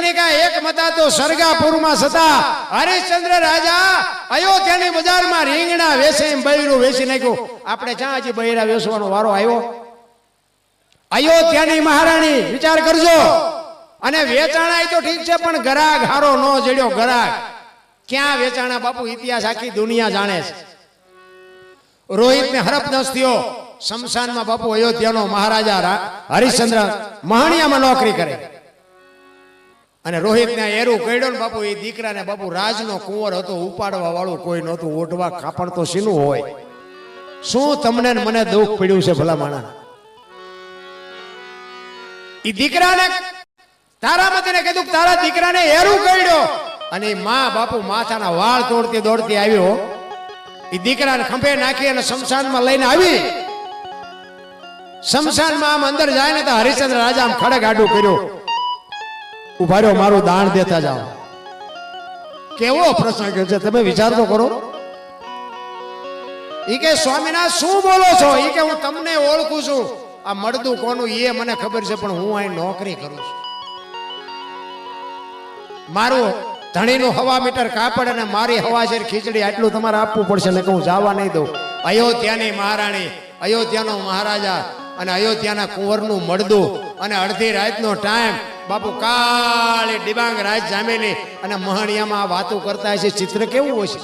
કા એક મતા તો સરગાપુરમાં સતા. હરિશ્ચંદ્ર રાજા અયોધ્યાની બજારમાં રીંગણા વેચે બૈરું વેચી નાખ્યું. આપણે જ્યાં હજી બૈરા વેચવાનો વારો આવ્યો? અયોધ્યાની મહારાણી, વિચાર કરજો. અને વેચાણા તો ઠીક છે, પણ ગરાગ હારો નો જડ્યો ગરાગ. ક્યાં વેચાણા બાપુ? ઇતિહાસ આખી દુનિયા જાણે છે. રોહિત ને હરપદસ થયો. શમશાનમાં બાપુ અયોધ્યાનો મહારાજા હરિશ્ચંદ્ર મહાણિયામાં નોકરી કરે. અને રોહિત ને એરું કહેડો ને બાપુ, એ દીકરાને બાપુ રાજનો કુંવર હતો ઉપાડવા વાળું કોઈ નહોતું, ઓઢવા કાપડ તો શીનું હોય. શું તમને મને દુઃખ પીડ્યું છે ભલા માણા એ દીકરાને તારામતીને કીધું કે તારા દીકરાને એરું કઈડ્યો અને મા બાપુ માથાના વાળ તોડતી દોડતી આવ્યો એ દીકરાને ખંભે નાખી અને શમશાનમાં લઈને આવી. શમશાનમાં આમ અંદર જાય ને તો હરિશ્ચંદ્ર રાજા આમ ખડક આડું કર્યું. ઊભા રહ્યો મારું દાન દેતા જાઓ. કેવો પ્રસંગ છે, તમે વિચાર તો કરો. ઈ કે સ્વામિનાથ શું બોલો છો? ઈ કે, હું તમને ઓળખું છું. આ મળદું કોનું એ મને ખબર છે, પણ હું અહીં નોકરી કરું છું. મારું ધણીનું હવા મીટર કાપડ અને મારી હવા છે ખીચડી આટલું તમારે આપવું પડશે ને હું જવા નહીં દઉં. અયોધ્યાની મહારાણી, અયોધ્યાનો મહારાજા અને અયોધ્યાના કુંવરનું મળદું અને અડધી રાતનો ટાઈમ બાપુ કાળી ડિબાંગ રાજ જામેલી અને મહણિયામાં વાતો કરતા હશે, ચિત્ર કેવું હશે?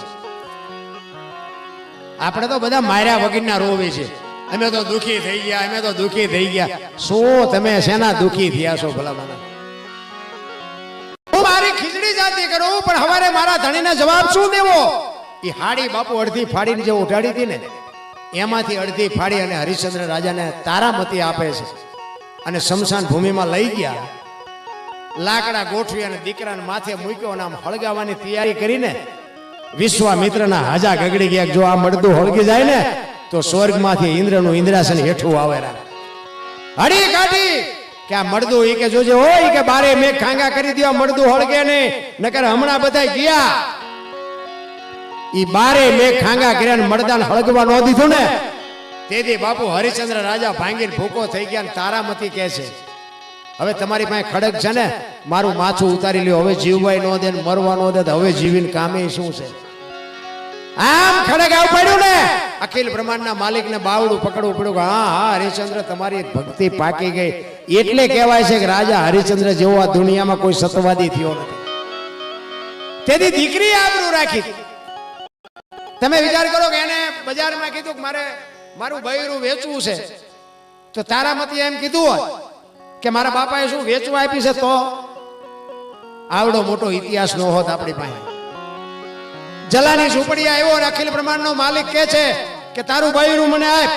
આપણે તો બધા માર્યા વગીરના રોવે છે. અમે તો દુખી થઈ ગયા, અમે તો દુખી થઈ ગયા. સો તમે શેના દુખી થયા છો ભલા મને હું મારી ખીચડી જાતી કરું, પણ હવારે મારા ધણીને જવાબ શું દેવો? એ હાડી બાપુ અડધી ફાડીને જે ઉઠાડી હતી ને, એમાંથી અડધી ફાડી અને હરિશ્ચંદ્ર રાજાને તારામતી આપે છે. અને શમશાન ભૂમિમાં લઈ ગયા. લાકડા ગોઠવી અને દીકરાને માથે મૂક્યો અને આમ હળગાવવાની તૈયારી કરીને વિશ્વામિત્રના હાજા ગગડી ગયા જો આ મળતું હળગી જાય ને, તો સ્વર્ગમાંથી ઇન્દ્રનું ઇન્દ્રાસન હેઠું આવે. હળી કાઢી કે આ મળદું એ કે જોજે હોય કે બારે મેં ખાંગા કરી દો મળદું હળગે નહીં. નકર હમણાં બધા ગયા. ઈ બારે મેં ખાંગા કર્યા મળદાન હળગવા ન દીધું ને. તેથી બાપુ હરિચંદ્ર રાજા ભાંગીને ભૂકો થઈ ગયા તારામતી કે છે હવે તમારી પાસે ખડક છે ને, મારું માથું ઉતારી લ્યો. હવે જીવવાય નો દે મરવા નો દે હવે જીવીને કામે શું છે? આમ ખડક આવ પડ્યું ને. અખિલ બ્રહ્માંડના માલિકને બાવડું પકડવું પડ્યું કે, હા હા હરિચંદ્ર તમારી ભક્તિ પાકી ગઈ. એટલે કહેવાય છે કે રાજા હરિચંદ્ર જેવો આ દુનિયામાં કોઈ સતવાદી થયો નથી. તેથી દીકરી આબરૂ રાખી. તમે વિચાર કરો કે એને બજારમાં કીધું કે મારે, મારું બૈરું વેચવું છે. તો તારા મતે એમ કીધું હોત કે મારા બાપાએ શું વેચવા આપી છે તો? આવડો મોટો ઇતિહાસ નો હોત આપણી પાસે. જલાની ઝૂંપડી આવ્યો અખિલ બ્રહ્માંડનો માલિક કે છે કે તારું બૈરું મને આપ.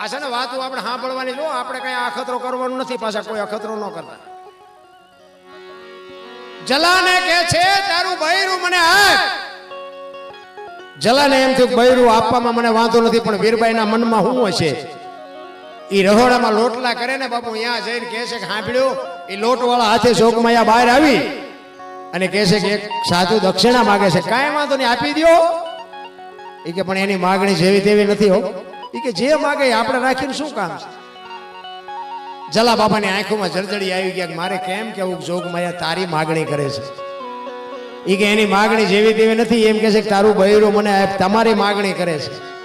આ છે ને વાતો આપણે સાંભળવાની જો, આપણે કઈ અખતરો કરવાનું નથી પાછા, કોઈ અખતરો ન કરતા. જલાને કે છે, તારું બૈરું મને આપ. જલાને એમ થયું બૈરું આપવામાં મને વાંધો નથી, પણ વીરબાઈના મનમાં શું હશે? ઈ રહોડામાં લોટલા કરે ને બાપુ, અહીંયા જઈને કહે છે કે સાંભળ્યું એ લોટવાળા હાથે શોકમાયા બહાર આવી. અને કહે છે કે એક સાધુ દક્ષિણા માગે છે, કાંઈ વાંધો નહીં, આપી દો એ કે, પણ એની માગણી જેવી તેવી નથી હો. એ કે, જે માગે આપણે રાખીને શું કામ છે? જલા બાબાની આંખોમાં જળજળી આવી ગયા મારે કેમ કેવું જોગમાયા તારી માગણી કરે છે? એ કે, એની માગણી જેવી તેવી નથી. એમ કે છે કે, તારું બૈરું મને તમારી માગણી કરે છે.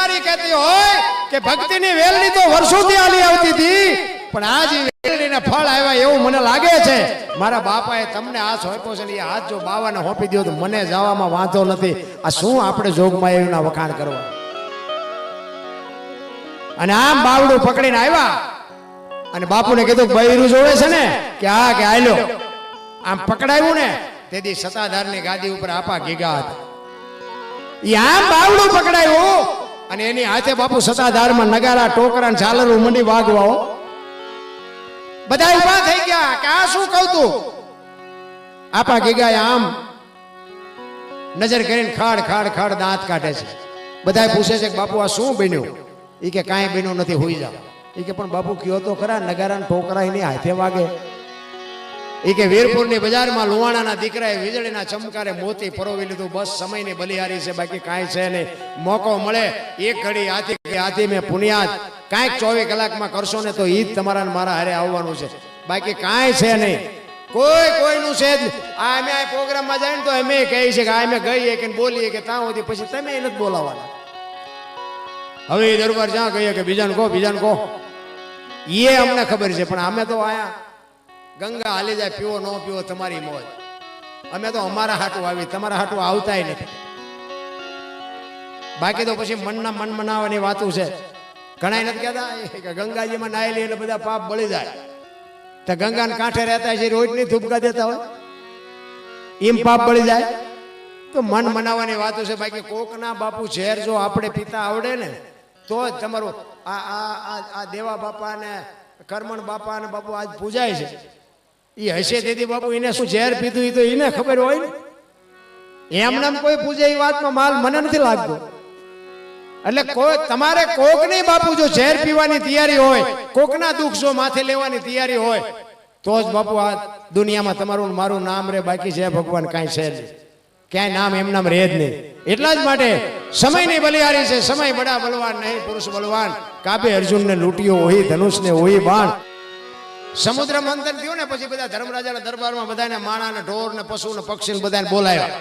નારી કહેતી હોય કે ભક્તિની વેલણી તો વર્ષોથી આલી આવતી હતી, પણ આજ વેલણીને ફળ આવ્યા એવું મને લાગે છે. મારા બાપાએ તમને આ સોંપ્યો છે હાથ જો બાવાને હોપી દો તો મને જવામાં વાંધો નથી. આ શું આપણે જોગમાં એના વખાણ કરવા? અને આમ બાવડું પકડીને આવ્યા. અને બાપુને કીધું બૈરું જોડે છે ને, કે હા, કે આયલો આમ પકડાયું ને, તેથી સત્તાધારની ગાદી ઉપર આપા ગીગા હતા. આમ બાવડું પકડાયું અને એની હાથે બાપુ સતાધારમાં નગારા ટોકરા ઝાલરું મંડી વાગવાઓ બધા ઊભા થઈ ગયા કે આ શું કહું તું? આપા ગીગાએ આમ નજર કરીને ખાડ ખાડ ખાડ દાંત કાઢે છે. બધા પૂછે છે કે બાપુ આ શું બન્યું? એ કે કાંઈ બન્યું નથી, હોઈ જાવ એ કે પણ બાપુ કયો તો ખરા, નગારા ટોકરા એની હાથે વાગે. એ કે વીરપુરની બજારમાં લુવાણાના દીકરાએ વીજળીના ચમકારે મોતી પરોવી લીધું. બસ સમયની બલિહારી છે, બાકી કાંઈ છે નહીં. મોકો મળે, એક ઘડી આથી આથી મેં પુનિયાદ. કાંઈક ચોવીસ કલાકમાં કરશો ને તો એ જ તમારા મારા હારે આવવાનું છે. બાકી કાંઈ છે નહીં. કોઈ કોઈનું છે જ આ અમે આ પ્રોગ્રામમાં જાય ને તો અમે કહીએ છીએ કે આ અમે ગઈએ કે બોલીએ કે ત્યાં સુધી પછી તમે નથી બોલાવવાના હવે એ દરબાર જ્યાં કહીએ કે બીજાને કહો બીજાને કહો. એ અમને ખબર છે, પણ અમે તો આયા. ગંગા હાલી જાય, પીવો ન પીવો તમારી મોજ. અમે તો અમારા હાટું આવી, તમારા હાટું આવતાય નથી. બાકી તો પછી મનના મન મનાવવાની વાતું છે. ઘણા નથી કહેતા કે ગંગાજીમાં નાયેલી એટલે બધા પાપ બળી જાય. તો ગંગાને કાંઠે રહેતા છે રોજની થૂપકા દેતા હોય. એમ પાપ બળી જાય. તો મન મનાવવાની વાતો છે, બાકી કોકના બાપુ ઝેર જો આપણે પીતા આવડે ને, તો જ તમારું આ આ આ દેવા બાપા ને કરમણ બાપા ને બાપુ આજ પૂજાય છે. એ હશે તેથી બાપુ એને શું ઝેર પીધું એ તો એને ખબર હોય ને? એમ કોઈ પૂજે એ વાતમાં માલ મને નથી લાગતો. એટલે કોઈ તમારે કોક નહીં બાપુ જો ઝેર પીવાની તૈયારી હોય, કોકના દુઃખ જો માથે લેવાની તૈયારી હોય, તો જ બાપુ આ દુનિયામાં તમારું મારું નામ રે, બાકી છે ભગવાન કાંઈ છે ક્યાંય નામ એમ નામ રહે જ નહીં. એટલા જ માટે સમય નહીં બલિહારી છે, સમય બડા બલવાન નહીં, પુરુષ બલવાન કાબે અર્જુનને લૂંટ્યો હોય, ધનુષને હોય બાણ. સમુદ્ર મંથન થયું ને પછી બધા ધર્મરાજાના દરબારમાં બધાને માણા ને ઢોર ને પશુ ને પક્ષી ને બધાને બોલાવ્યા.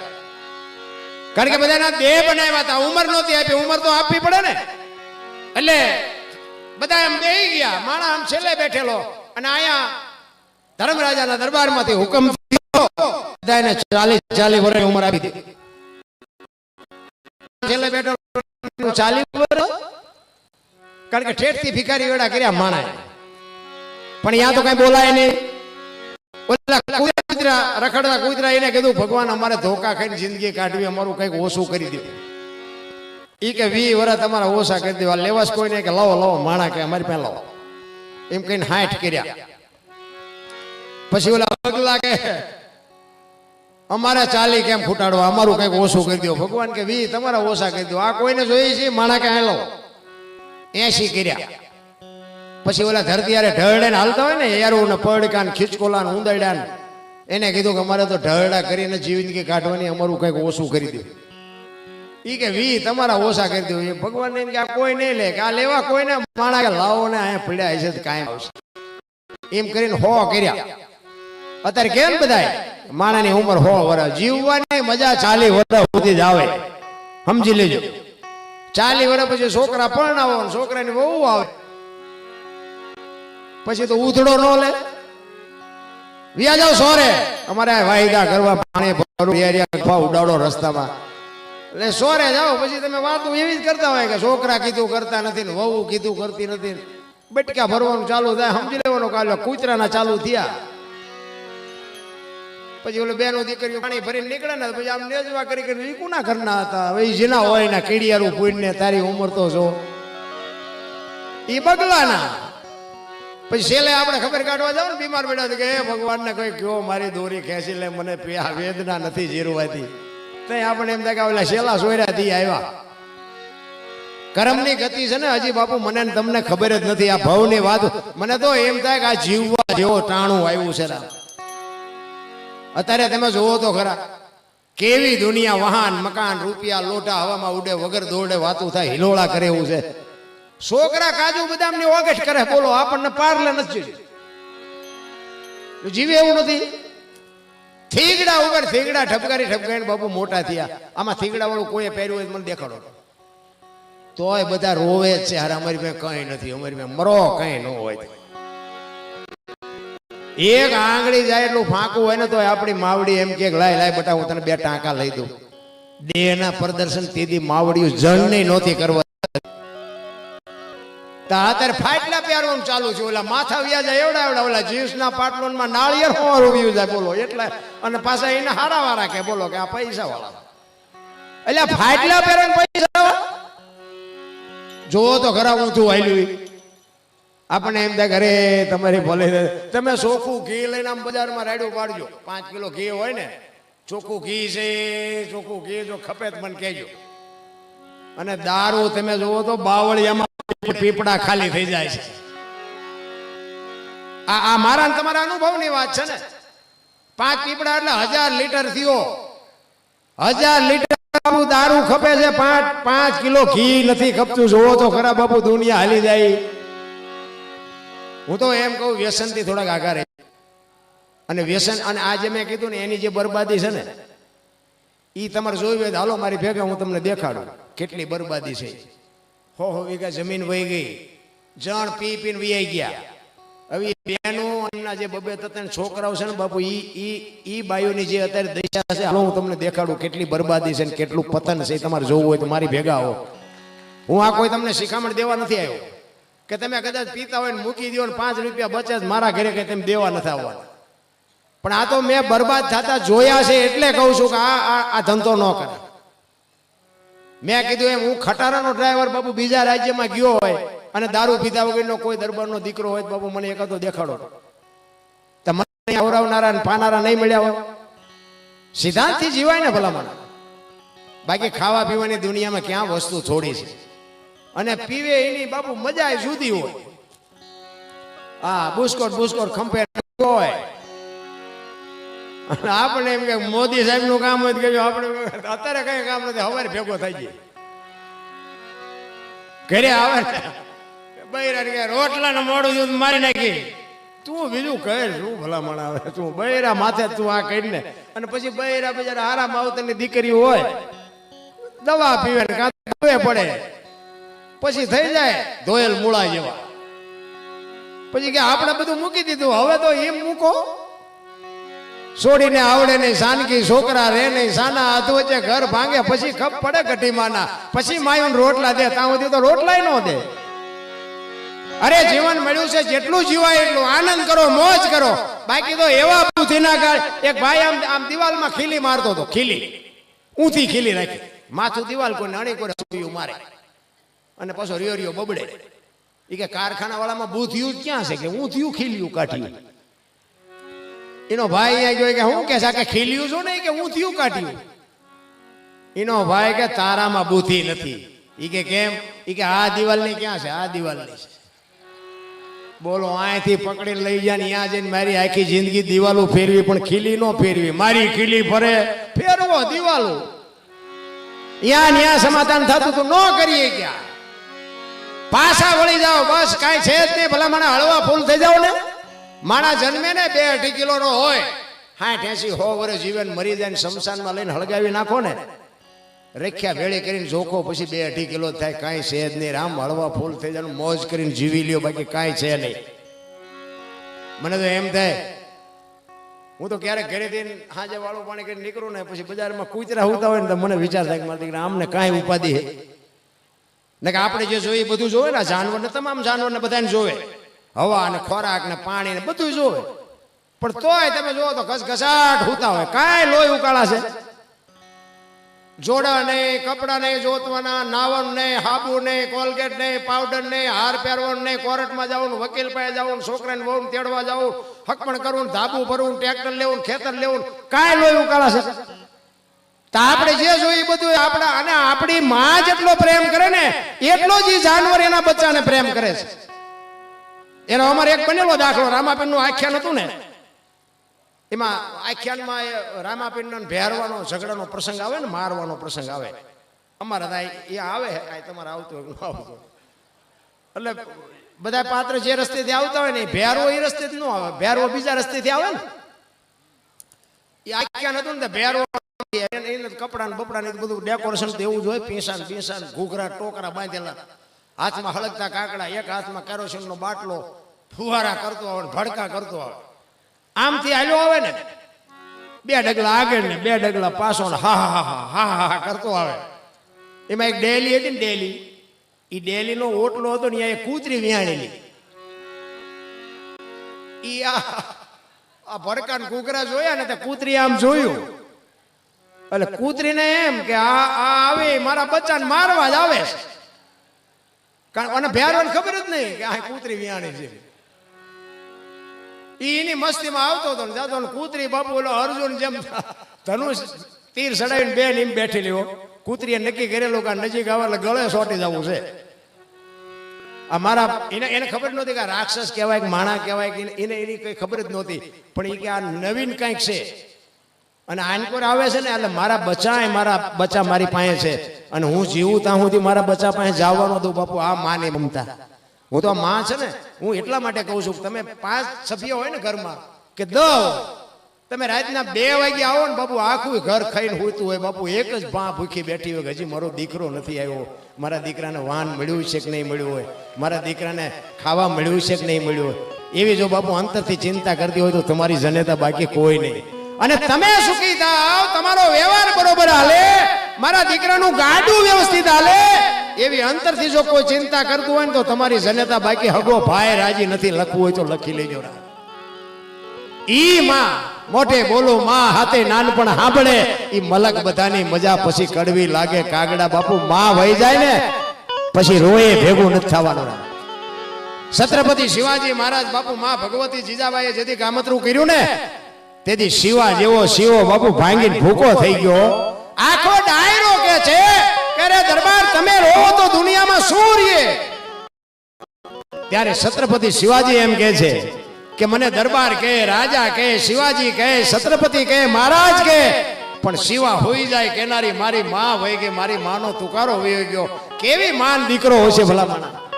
કારણ કે બધાના દેહ બનાવ્યા હતા. ઉંમર નહોતી આપી. ઉંમર તો આપવી પડે ને. એટલે બધા એમ બે ગયા. માણા આમ છેલ્લે બેઠેલો. અને આયા ધર્મરાજાના દરબારમાંથી હુકમ બધાને ચાલીસ ચાલીસ વર્ષ ઉંમર આપી દીધી. છેલ્લે બેઠો ચાલીસ વર્ષ. કારણ કે ઠેઠથી ભિખારી વેડા કર્યા માણા પણ ત્યાં તો કઈ બોલાય નહીં. ઓલા કૂતરા રખડતા કૂતરા એને કીધું ભગવાન અમારે ધોકા ખાઈને જિંદગી કાઢવી અમારું કંઈક ઓછું કરી દો. ઈ કે વી વર્ષ તમારા ઓછા કરી દેવા. લેવાસ કોઈ નહીં કે લાવો લાવો માણા કે અમારી પાસે લાવો. એમ કહીને હાઠ કર્યા. પછી ઓલા પગલા કે અમારે ચાલી કેમ ફૂટાડવા? અમારું કંઈક ઓછું કરી દો. ભગવાન કે વી તમારા ઓછા કરી દો. આ કોઈને જોઈએ છે? માણા કે લાવો એસી કર્યા. પછી ઓલા ધરતી યારે ઢળડે હાલતા હોય ને યારું પડકા ને ખીચકોલા ને ઉંદરડા ને એને કીધું કે અમારે તો ઢળડા કરીને જિંદગી કાઢવાની, અમારું કંઈક ઓછું કરી દે. ઈ કે, વી, તમારા ઓછા કરી દઉં ભગવાન એમ કે, આ કોઈ નહીં લે. કે, આ લેવા કોઈને માણા કે લાવો ને અહીંયા પડ્યા હશે કાંઈ આવશે. એમ કરીને હો કર્યા. અત્યારે કેમ બધાય? માણાની ઉંમર હો વર્ષ જીવવાની મજા ચાલી વર્ષ સુધી જ આવે. સમજી લેજો. ચાલી વર્ષ પછી છોકરા પરણાવો ને છોકરાની બહુ આવે. પછી તો ઉધડો ન લે. વ્યા જાવ સોરે. અમારે વાયદા કરવા પાણી ભરવું ઉડાડો રસ્તામાં. એટલે સોરે જાઓ, પછી તમે વાતો એવી જ કરતા હોય કે છોકરા કીધું કરતા નથી ને વહુ કીધું કરતી નથી બટકા ભરવાનું ચાલુ થાય, સમજી લેવાનું કાલે કૂતરાના ચાલુ થયા. પછી ઓલો બેનો દીકરીઓ પાણી ભરીને નીકળે ને, પછી આમ નેજવા કરી કરી કોના ઘરના હતા? હવે જેના હોય ને, કીડિયારું પૂઈને તારી ઉંમર તો છો એ બગલાના. પછી છેલ્લે આપણે ખબર કાઢવા જાવ ને બીમાર પડ્યા કે, હે ભગવાનને કોઈ કયો મારી દોરી ખેંચી લે, મને આ વેદના નથી જીરવાતી. તો આપણે એમ થાય કે ઓલા શેલા સોયરા થી આવ્યા. કર્મની ગતિ છે ને, હજી બાપુ, મને તમને ખબર જ નથી. આ ભવની વાત મને તો એમ થાય કે આ જીવવા જેવો ટાણું આવ્યું છે અત્યારે તમે જોવો તો ખરા, કેવી દુનિયા, વાહન, મકાન, રૂપિયા, લોટા હવામાં ઉડે, વગર દોડે વાતું થાય, હિલોળા કરે એવું છે. છોકરા કાજુ બદામની ઓગસ્ટ કરે, બોલો, આપણને પારલે નથી. જીવે એવું નથી. થીગડા ઉપર થીગડા ઠપકારી ઠપકારી બાપુ મોટા થયા. આમાં થીગડા વાળું કોઈ પહેર્યું હોય મને દેખાડો. તોય બધા રોવે છે. હારે અમારી પાસે કઈ નથી. અમારી પાસે મરો કઈ ન હોય. એક આંગળી જાય એટલું ફાંકું હોય ને તો આપણી માવડી એમ કે, લાય લાય, બટા, હું તને બે ટાંકા લઈ દઉં. દેહના પ્રદર્શન તેથી માવડીઓ જણની નહોતી કરવા. અત્યારે ફાટલા પહેરવાનું ચાલુ છે. ઓલા માથા વ્યાજા એવડા એવડા ઓલા જીન્સના પાટલોનમાં નાળિયેર હોવાનું વ્યું જાય. બોલો, એટલે અને પાછા એને હારા વાળા કે બોલો કે આ પૈસા વાળા એટલે ફાટલા પહેરવાનું પૈસા જોવો તો ખરા તું વાયલું આપણને એમ થાય ઘરે તમારી ભલે. તમે ચોખ્ખું ઘી લઈને આમ બજારમાં રાડ્યું પાડજો. પાંચ કિલો ઘી હોય ને, ચોખ્ખું ઘી છે, ચોખ્ખું ઘી જો ખપે મને કહેજો. અને દારૂ તમે જોવો તો બાવળિયામાં પીપડા ખાલી થઈ જાય છે. આ આ મારા તમારા અનુભવની વાત છે ને. પાંચ પીપડા એટલે હજાર લીટર થયો. હજાર લીટર દારૂ ખપે છે. પાંચ પાંચ કિલો ઘી નથી ખપતું. જોવો તો ખરા બાપુ, દુનિયા હાલી જાય. હું તો એમ કહું, વ્યસનથી થોડાક રહે. અને વ્યસન અને આ જે મેં કીધું ને, એની જે બરબાદી છે ને એ તમારે જોયું હોય હાલો, મારી ભેગા હું તમને દેખાડું. કેટલી બરબાદી છે. હો હો વીઘા જમીન વહી ગઈ. જણ પી પીને વિયાઈ ગયા. હવે બેનો એમના જે બબે તત્ણ છોકરાઓ છે ને બાપુ ઈ ઈ ઈ બાયોની જે અત્યારે દશા છે હાલો હું તમને દેખાડું કેટલી બરબાદી છે ને કેટલું પતન છે તમારે જોવું હોય તો મારી ભેગા આવો. હું આ કોઈ તમને શિખામણ દેવા નથી આવ્યો. કે તમે કદાચ પીતા હોય ને મૂકી દો ને પાંચ રૂપિયા બચે મારા ઘરે કઈ તેમ દેવા નથી આવવાના. પણ આ તો મેં બરબાદ થતા જોયા છે એટલે કહું છું કે આ આ ધંધો ન કરે. મેં કીધું એમ, હું ખટારાનો ડ્રાઈવર બાબુ બીજા રાજ્યમાં ગયો હોય અને દારૂ પીધા વગરનો કોઈ દરબારનો દીકરો હોય બાબુ મને એકાદો દેખાડો. તો મને આવરાવનારા ને પાનારા નહીં મળ્યા હોય. સિદ્ધાંતથી જીવાય ને ભલામણ. બાકી ખાવા પીવાની દુનિયામાં ક્યાં વસ્તુ થોડી છે? અને પીવે એની બાપુ મજા જુદી હોય. હા, બુસ્કોટ બુસ્કોટ ખંભે હોય. આપણે એમ કે મોદી સાહેબનું કામ હોય કે આપણે અત્યારે કઈ કામ નથી, હવારે ભેગો થઈ જાય ઘરે આવે રોટલા ને મોડું દૂધ મારી નાખી. તું બીજું કહે શું ભલામણ આવે? તું બૈરા માથે તું આ કરીને. અને પછી બૈરા બજાર આરામ આવતરની દીકરી હોય, દવા પીવે ને કાં તો દવે પડે. પછી થઈ જાય, ધોયેલ મૂળા જેવા. પછી કે આપણે બધું મૂકી દીધું, હવે તો એમ મૂકો. છોડીને આવડે નહીં, સાનકી છોકરા રે નહીં, સાના હાથ વચ્ચે ઘર ભાંગે, પછી ખપ પડે માના પછી માયું રોટલા દે, ત્યાં સુધી તો રોટલાય ન દે. અરે જીવન મળ્યું છે, જેટલું જીવાય એટલું આનંદ કરો, મોજ કરો. બાકી તો એવા બુદ્ધિના ગાળ, એક ભાઈ આમ આમ દિવાલમાં ખીલી મારતો હતો, ખીલી. ઊંધી ખીલી રાખી. માથું દિવાલ કોઈ નાણી કોઈ મારે અને પાછો રિયો રિયો બબડે. એ કે કારખાના વાળામાં બુદ્ધિયું ક્યાં છે? કે ઊંધિયું ખીલ્યું કાઢ્યું એનો ભાઈ અહીંયા ગયો કે હું કે કે ખીલ્યું છું ને? કે હું થયું કાઢ્યું? એનો ભાઈ કે તારામાં બુદ્ધિ નથી. એ કે કેમ? એ કે આ દિવાલની ક્યાં છે? આ દિવાલની છે. બોલો, અહીંથી પકડીને લઈ જાય ત્યાં જઈને મારી આખી જિંદગી દિવાલો ફેરવી, પણ ખીલી નો ફેરવી. મારી ખીલી ફરે, ફેરવો દિવાલો. ત્યાં ન્યા સમાધાન થતું તો ન કરીએ ક્યાં? પાછા વળી જાઓ, બસ કાંઈ છે જ નહીં. ભલા મને હળવા ફૂલ થઈ જાઓ ને. માણા જન્મે ને બે અઢી કિલો નો હોય. હાઠ એસી હો વર્ષ જીવન મરી જાય શમશાનમાં લઈને હળગાવી નાખો ને. રેખ્યા ભેળી કરીને જોખો પછી બે અઢી કિલો થાય, કાંઈ છે જ નહીં. રામ હળવા ફૂલ થઈ જાય મોજ કરીને જીવી લ્યો, બાકી કાંઈ છે નહીં. મને તો એમ થાય, હું તો ક્યારેક ઘરેથી હાજે વાળું પાણી કરીને નીકળું ને, પછી બજારમાં કૂતરા હોતા હોય ને તો મને વિચાર થાય કે મારા આમને કાંઈ ઉપાધિ હે ને કે આપણે જે જોઈએ બધું જોવે ને જાનવર ને તમામ જાનવર ને બધાને જોવે. હવા ને ખોરાક ને પાણી ને બધું જોવે. પણ તોય તમે જુઓ તો ઘસઘસાટ હોતા હોય. કાંઈ લોહી ઉકાળા છે? જોડા નહીં, કપડા નહીં જોતવાના નાવન નહીં, હાબુ નહીં, કોલગેટ નહીં, પાવડર નહીં, હાર પહેરવાનું નહીં, કોર્ટમાં જવું વકીલ પાસે જવું છોકરાને વહુ તેડવા જવું હકમણ કરવું ધાબુ ભરવું ટ્રેક્ટર લેવું ખેતર લેવું કાંઈ લોહી ઉકાળા છે? તો આપણે જે જોઈએ બધું આપણા અને આપણી માં જેટલો પ્રેમ કરે ને, એટલો જ જાનવર એના બચ્ચાને પ્રેમ કરે છે. એનો અમારે એક બનેલો દાખલો રામાપીરનું આખ્યાન હતું ને. એમાં આખ્યાનમાં એ રામાપીરનો ભેરવાનો, ઝઘડાનો પ્રસંગ આવે ને, મારવાનો પ્રસંગ આવે. અમારા થાય એ આવે તમારે આવતું આવતું એટલે બધા પાત્ર જે રસ્તેથી આવતા હોય ને ભેરવો એ રસ્તેથી ન આવે ભેરવો બીજા રસ્તેથી આવે ને. એ આખ્યાન હતું ને ભેરવો એને કપડા બપડા ને બધું ડેકોરેશન એવું જ હોય પીસાન પીસાન ઘૂઘરા, ટોકરા બાંધેલા. હાથમાં હળગતા કાકડા, એક હાથમાં કેરોસીન નો બાટલો, ફુવારા કરતો આવે, ભડકા કરતો આવે. આમથી હાલ્યો આવે ને, બે ડગલા આગળ ને બે ડગલા પાછો હા હા હા હા હા કરતો આવે. એમાં એક ડેલી હતી ને ડેલી. એ ડેલી નો ઓટલો હતો ને એક કૂતરી વિહાણેલી ઈ આ આ ભડકા ને ઘૂઘરા જોયા ને, તે કૂતરી આમ જોયું. એટલે કૂતરીને એમ કે આ આવે, મારા બચ્ચાને મારવા જ આવે છે. કારણ અને ભેરવાને ખબર જ નહીં કે આ કૂતરી વિયાણી છે. એની મસ્તીમાં આવતો હતો ને જાતો કૂતરી બાપુ ઓલો અર્જુન જેમ ધનુષ તીર સડાવીને બે નીમ બેઠી હો. કૂતરીએ નક્કી કરેલું કે નજીક આવે એટલે ગળે સોટી જવું છે. આ મારા એને એને ખબર નહોતી કે રાક્ષસ કહેવાય કે માણા કહેવાય કે એને એની કઈ ખબર જ નહોતી. પણ એ કે આ નવીન કંઈક છે. અને આનકોર આવે છે ને, એટલે મારા બચ્ચા એ મારા બચ્ચા મારી પાસે છે. અને હું જીવું ત્યાં સુધી મારા બચ્ચા પાસે જવાનું હતું, બાપુ, આ માને મમતા હું તો માં છે ને, હું એટલા માટે કહું છું તમે પાંચ સભ્ય હોય ને ઘરમાં, કે દ તમે રાતના બે વાગે આવો ને, બાપુ, આખું ઘર ખાઈને હોતું હોય. બાપુ, એક જ ભા ભૂખી બેઠી હોય હજી મારો દીકરો નથી આવ્યો. મારા દીકરાને વાન મળ્યું છે કે નહીં મળ્યું હોય? મારા દીકરાને ખાવા મળ્યું છે કે નહીં મળ્યું હોય? એવી જો બાપુ અંતરથી ચિંતા કરતી હોય તો તમારી જનેતા બાકી કોઈ નહીં. અને તમે સુખી થાવ તમારો વ્યવહાર બરોબર હાલે મારા દીકરાનું ગાડું વ્યવસ્થિત હાલે એવી અંતરથી જો કોઈ ચિંતા કરતું હોય ને તો તમારી જનતા બાકી હગો ભાઈ રાજી નથી લખવું હોય તો લખી લેજો ઈ માં મોટે બોલો માં હાથે નાનપણ સાંભળે ઈ મલક બધાની મજા પછી કડવી લાગે કાગડા બાપુ માં વહી જાય ને પછી રોયે ભેગું નથી થવાનું. છત્રપતિ શિવાજી મહારાજ બાપુ માં ભગવતી જીજાબાઈએ જેથી કામતરું કર્યું ને તેથી શિવા જેવો શિવો બાપુ ભાંગીને ભૂકો થઈ ગયો. આખો ડાયરો કે છે કે દરબાર તમે રોવો તો દુનિયામાં શું રીએ? ત્યારે છત્રપતિ શિવાજી એમ કે છે કે મને દરબાર કહે રાજા કહે શિવાજી કહે છત્રપતિ કહે મહારાજ કહે પણ શિવા હોઈ જાય કેનારી મારી માં વહી ગઈ મારી માનો તુકારો વહી ગયો. કેવી માન દીકરો હશે ભલા માણા?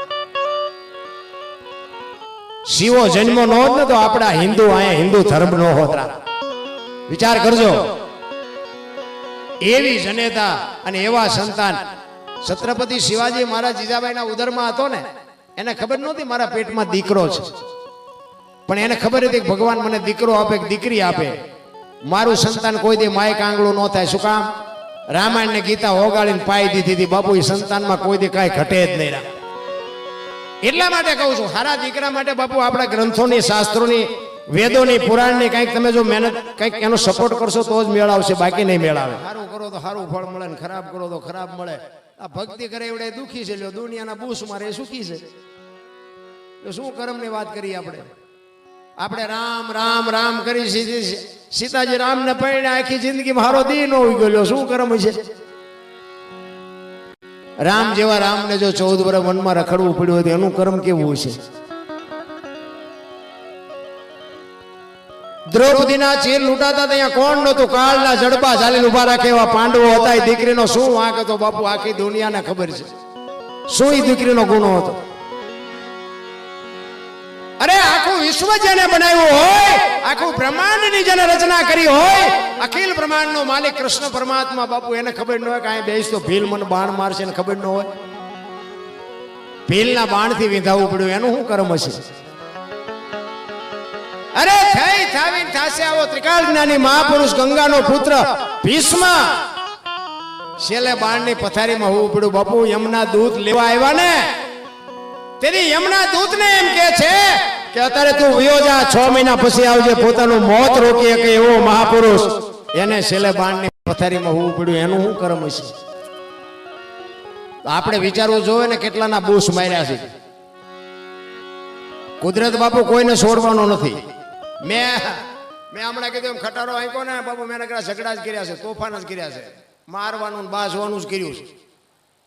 શિવો જન્મ નો હોત ને આપણા હિન્દુ અહીંયા હિન્દુ ધર્મ નો હોતરા વિચાર કરજો. એવી જનેતા અને એવા સંતાન. છત્રપતિ શિવાજી મારા જીજાબાઈના ઉદરમાં હતો ને, એને ખબર નહોતી મારા પેટમાં દીકરો છે. પણ એને ખબર હતી કે ભગવાન મને દીકરો આપે, કે દીકરી આપે. મારું સંતાન કોઈ દી માય કાંગળું ન થાય. શું કામ? રામાયણ ને ગીતા ઓગાળીને પાઈ દીધી હતી. બાપુ એ સંતાનમાં કોઈ દી કાંઈ ઘટે જ નહીં એટલા માટે કહું છું હારા દીકરા માટે બાપુ આપણા ગ્રંથોની શાસ્ત્રોની વેદોની પુરાણની કંઈક તમે જો મહેનત કંઈક એનો સપોર્ટ કરશો તો જ મેળ આવશે બાકી નહીં મેળ આવે. સારું કરો તો સારું ફળ મળે ને ખરાબ કરો તો ખરાબ મળે. આ ભક્તિ કરે એવડે દુખી છે લ્યો દુનિયાના બૂસ મારે એ સુખી છે. શું કર્મની વાત કરીએ આપણે? આપણે રામ રામ રામ કરી સીધી સીતાજી રામને પૈણે આખી જિંદગી મારો દી નો ઉઈ ગયો શું કર્મ છે રામ જેવા રામને જો ચૌદ વર્ષ વનમાં રખડવું પડ્યું હોય તો એનું કર્મ કેવું છે દ્રૌપદીના ચીર લૂંટાતા ત્યાં કોણ નતું કાળના જડબા ચાલીને ઊભા રાખે એવા પાંડવો હતા. એ દીકરીનો શું વાંક હતો બાપુ? આખી દુનિયાને ખબર છે. શું એ દીકરીનો ગુનો હતો? અરે વિશ્વ જેને બનાવ્યું હોય, આખું બ્રહ્માંડની જેને રચના કરી હોય, અખિલ બ્રહ્માંડનો માલિક કૃષ્ણ પરમાત્મા, બાપુ, એને ખબર ન હોય કે અહીં બેસ તો ભીલ મને બાણ મારશે એને ખબર ન હોય. ભીલના બાણથી વિંધાવું પડ્યું, એનું શું કર્મ હશે? અરે થઈ, થાવીન થાશે આવો ત્રિકાળ જ્ઞાની મહાપુરુષ, ગંગાનો પુત્ર, ભીષ્મ. છેલ્લે બાણની પથારીમાં હોવું પડ્યું, બાપુ, યમના દૂધ લેવા આવ્યા ને? તેની યમના દૂતને એમ કે છે કે અત્યારે તું વિયો જા, છ મહિના પછી આવજે, પોતાનું મોત રોકી શકે એવો મહાપુરુષ. એને છેલ્લે બાણની પથારીમાં હોવું પડ્યું, એનું શું કર્મ હશે? આપણે વિચારવું જોઈએ ને કેટલાના બૂસ માર્યા છે. કુદરત બાપુ કોઈને છોડવાનો નથી. મેં મેં હમણાં કીધું એમ, ખટારો આંક્યો ને, બાપુ મેં નકરા ઝઘડા જ કર્યા છે, તોફાન જ કર્યા છે. મારવાનું બાસવાનું જ કર્યું છે.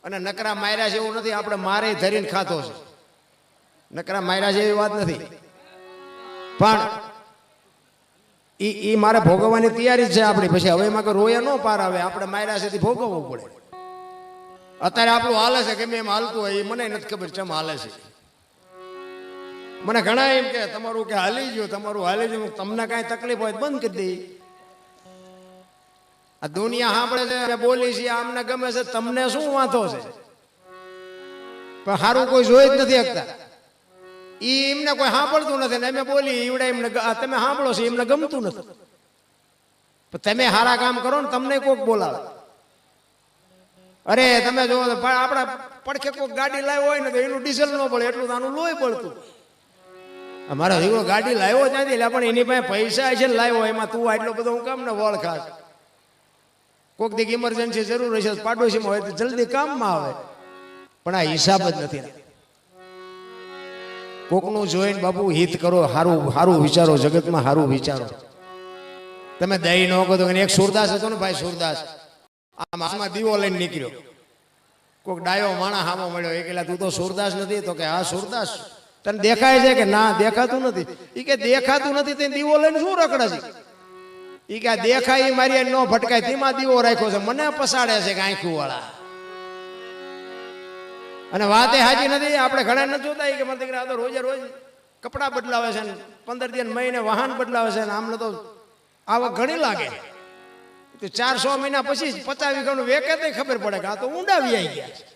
અને નકરા માર્યા છે એવું નથી, આપણે મારે ધરીને ખાતો છે. નકરા માયરા છે એવી વાત નથી. પણ એ એ મારે ભોગવવાની તૈયારી છે આપણી. પછી હવે એમાં કોઈ રોયા ન પાર આવે. આપણે માયરા છે ભોગવવું પડે. અત્યારે આપણું હાલે છે કે એમ હાલતું હોય એ મને નથી ખબર ચમ હાલે છે. મને ઘણા એમ કે, તમારું કે હાલી ગયું, તમારું હાલી ગયું. તમને કાંઈ તકલીફ હોય બંધ કરી દઈ આ દુનિયા સાંભળે છે બોલી છીએ, આમને ગમે છે, તમને શું વાંધો છે? પણ સારું કોઈ જોઈ જ નથી શકતા. ઈ એમને કોઈ સાંભળતું નથી ને અમે બોલી, ઈવડે એમને તમે સાંભળો છો, એમને ગમતું નથી. તમે સારા કામ કરો ને તમને કોક બોલાવે. અરે, તમે જો આપણા પડખે કોક ગાડી લાવ્યો હોય ને તો એનું ડીઝલ ન પડે એટલું આનું લોહી પડતું અમારો દીકરો ગાડી લાવ્યો ત્યાંથી એટલે પણ એની પાસે પૈસા છે ને લાવ્યો, એમાં તું આટલો બધો હું કામ ને વળ ખાસ કોક દીક ઇમરજન્સી જરૂર હશે, પાડોશીમાં હોય તો જલ્દી કામમાં આવે. પણ આ હિસાબ જ નથી. કોકનું જોઈને બાપુ હિત કરો સારું સારું વિચારો, જગતમાં સારું વિચારો. તમે દહીં ન કહો એક સુરદાસ હતો ને ભાઈ સુરદાસ. આમ હાથમાં દીવો લઈને નીકળ્યો. કોઈક ડાયો માણા હામો મળ્યો. એ કેલા તું તો સુરદાસ નથી. તો કે, હા, સુરદાસ. તને દેખાય છે કે ના, દેખાતું નથી. એ કે, દેખાતું નથી, તે દીવો લઈને શું રખડે છે? એ કે દેખાય, ઈ મારી ન ભટકાય, તેમાં દીવો રાખ્યો છે. મને પસાડે છે કે આંખું વાળા અને વાત એ હાજી નથી. આપણે ઘણા નથી જોતા કે મને દીકરા તો રોજે રોજ કપડાં બદલાવે છે ને પંદર દિન મહિને વાહન બદલાવે છે ને આમને તો આવક ઘણી લાગે. તો ચાર સો મહિના પછી પચાસ વીઘાનું વેકે ખબર પડે કે આ તો ઊંડા વ્યાઈ ગયા છે.